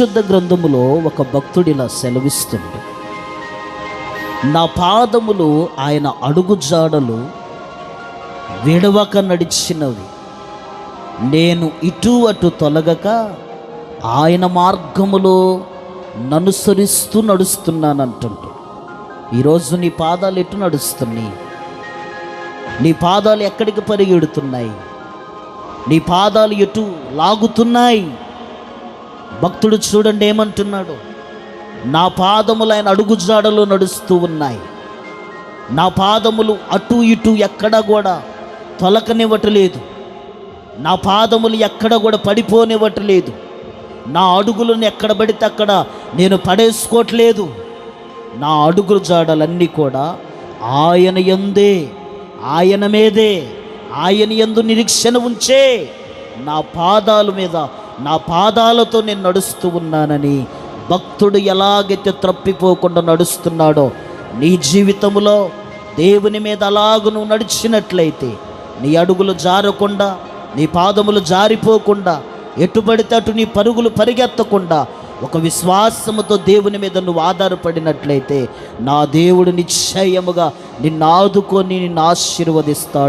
పరిశుద్ధ గ్రంథములో ఒక భక్తుడు ఇలా సెలవిస్తుంది నా పాదములు ఆయన అడుగుజాడలు విడవక నడిచినవి. నేను ఇటు అటు తొలగక ఆయన మార్గములో ననుసరిస్తూ నడుస్తున్నానంటుంటు ఈరోజు నీ పాదాలు ఎటు నడుస్తున్నాయి? నీ పాదాలు ఎక్కడికి పరిగెడుతున్నాయి? నీ పాదాలు ఎటు లాగుతున్నాయి? భక్తుడు చూడండి ఏమంటున్నాడు? నా పాదములు ఆయన అడుగుజాడలో నడుస్తూ ఉన్నాయి. నా పాదములు అటు ఇటు ఎక్కడ కూడా తొలకనివ్వటలేదు. నా పాదములు ఎక్కడ కూడా పడిపోనివ్వట్లేదు. నా అడుగులను ఎక్కడ పడితే అక్కడ నేను పడేసుకోవట్లేదు. నా అడుగుల జాడలన్నీ కూడా ఆయన ఎందే ఆయన మీదే ఆయన ఎందు నిరీక్షణ ఉంచే నా పాదాల మీద నా పాదాలతో నేను నడుస్తూ ఉన్నానని భక్తుడు ఎలాగైతే త్రప్పిపోకుండా నడుస్తున్నాడో నీ జీవితంలో దేవుని మీద అలాగ నువ్వు నడిచినట్లయితే నీ అడుగులు జారకుండా నీ పాదములు జారిపోకుండా ఎటుపడితే అటు నీ పరుగులు పరిగెత్తకుండా ఒక విశ్వాసముతో దేవుని మీద నువ్వు ఆధారపడినట్లయితే నా దేవుడు నిశ్చయముగా నిన్ను ఆదుకొని నిన్ను ఆశీర్వదిస్తాడు.